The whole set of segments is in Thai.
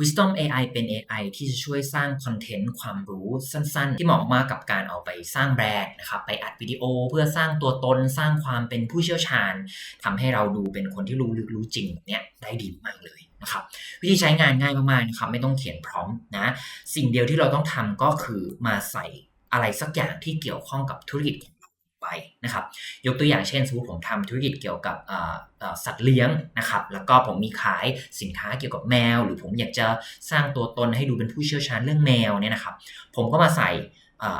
Wisdom AI เป็น AI ที่จะช่วยสร้างคอนเทนต์ความรู้สั้นๆ ที่เหมาะมากกับการเอาไปสร้างแบรนด์นะครับไปอัดวิดีโอเพื่อสร้างตัวตนสร้างความเป็นผู้เชี่ยวชาญทำให้เราดูเป็นคนที่รู้ลึกรู้จริงเนี้ยได้ดีมากเลยนะครับวิธีใช้งานง่ายมากๆนะครับไม่ต้องเขียนพร้อมนะสิ่งเดียวที่เราต้องทำก็คือมาใส่อะไรสักอย่างที่เกี่ยวข้องกับธุรกิจของ ไปนะครับยกตัวอย่างเช่นสมมติผมทำธุรกิจเกี่ยวกับสัตว์เลี้ยงนะครับแล้วก็ผมมีขายสินค้าเกี่ยวกับแมว หรือผมอยากจะสร้างตัวตนให้ดูเป็นผู้เชี่ยวชาญเรื่องแมวเนี่ยนะครับผมก็มาใส่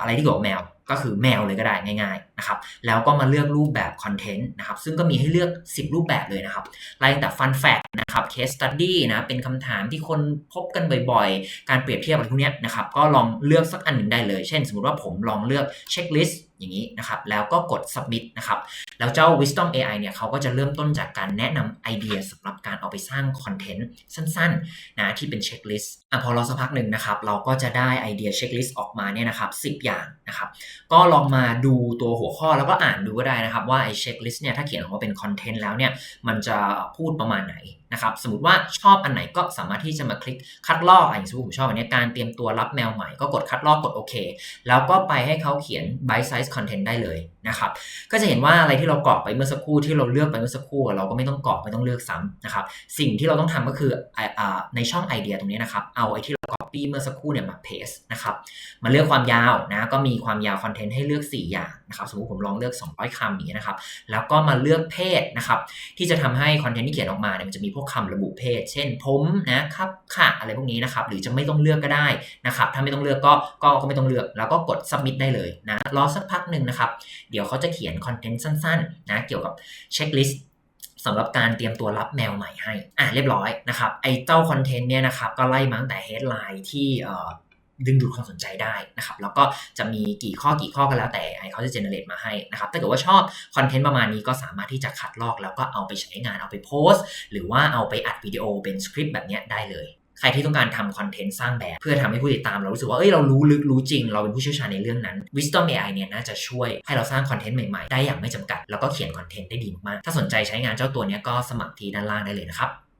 อะไรที่เกี่ยวกับแมว ก็คือแมวเลยก็ได้ง่ายๆนะครับแล้วก็มาเลือกรูปแบบคอนเทนต์นะครับซึ่งก็มีให้เลือก 10 รูปแบบเลยนะครับไล่ตั้งแต่ Fun Fact นะครับ Case Study นะเป็นคำถามที่คนพบกันบ่อยๆ การเปรียบเทียบอะไรพวกนี้นะครับก็ลองเลือกสักอันหนึ่งได้เลย เช่น สมมติว่าผมลองเลือกเช็คลิสต์อย่างนี้นะครับแล้วก็กด submit นะครับแล้วเจ้า Wisdom AI เนี่ยเขาก็จะเริ่มต้นจากการแนะนำไอเดียสำหรับการเอาไปสร้างคอนเทนต์สั้นๆนะที่เป็นเช็คลิสต์อะพอเราสักพักหนึ่งนะครับเราก็จะได้ไอเดียเช็คลิสต์ออกมาเนี่ยนะครับ10 อย่างนะครับก็ลองมาดูตัวหัวข้อแล้วก็อ่านดูก็ได้นะครับ ว่าไอเช็คลิสต์เนี่ยถ้าเขียนออกมาเป็นคอนเทนต์แล้วเนี่ยมันจะพูดประมาณไหนนะครับสมมติว่าชอบอันไหนก็สามารถที่จะมาคลิกคัดลอกอย่างสมมติผมชอบอันนี้การเตรียมตัวรับแมวใหม่ก็กดคัดลอกกดโอเค แล้วก็ไปให้เขาเขียน bite size content ได้เลยนะครับก็จะเห็นว่าอะไรที่เรากรอกไปเมื่อสักครู่ที่เราเลือกไปเมื่อสักครู่เราก็ไม่ต้องกรอกไม่ต้องเลือกซ้ำนะครับสิ่งที่เราต้องทำก็คืออ่าอ่าในช่องไอเดียตรงนี้นะครับเอาไอที่ เรา copy เมื่อสักครู่เนี่ยมา paste นะครับมาเลือกความยาวนะก็มีความยาวคอนเทนต์ให้เลือก 4 อย่างนะครับสมมติผมลองเลือก 200คำอย่างนี้ยนะครับแล้วก็มาเลือกเพศนะครับที่จะทำให้คอนเทนต์ที่เขียนออกมาเนี่ยมันจะมีพวกคำระบุเพศ เช่นผมนะครับค่ะอะไรพวกนี้นะครับหรือจะไม่ต้องเลือกก็ได้นะครับถ้าไม่ต้องเลือกก็ก็ก็ไม่ต้องเลือกแล้วก็กด submit ได้เลยนะรอสักพักหนึ่งนะครับเดี๋ยวเขาจะเขียนคอนเทนต์สั้นๆนะเกี่ยวกับเช็คลิสต์ สำหรับการเตรียมตัวรับแมวใหม่ให้ อะเรียบร้อยนะครับไอ้เจ้าคอนเทนต์เนี่ยนะครับก็ไล่มาตั้งแต่เฮดไลน์ที่เอ่อดึงดูดความสนใจได้นะครับ แล้วก็จะมีกี่ข้อกี่ข้อก็แล้วแต่ไอเขาจะเจเนเรตมาให้นะครับ ถ้าเกิดว่าชอบคอนเทนต์ประมาณนี้ก็สามารถที่จะคัดลอก แล้วก็เอาไปใช้งานเอาไปโพสต์ หรือว่าเอาไปอัดวิดีโอเป็นสคริปต์แบบเนี้ยได้เลย ใครที่ต้องการทำคอนเทนต์สร้างแบบเพื่อทำให้ผู้ติดตามเรารู้สึกว่าเอ้ยเรารู้ลึกรู้จริง เราเป็นผู้เชี่ยวชาญในเรื่องนั้น Wisdom AI เนี่ยน่าจะช่วยให้เราสร้างคอนเทนต์ใหม่ๆ ได้อย่างไม่จำกัด แล้วก็เขียนคอนเทนต์ได้ดีมากถ้าสนใจใช้งานเจ้าตัวนี้ก็สมัครที่ด้านล่างได้เลยนะครับ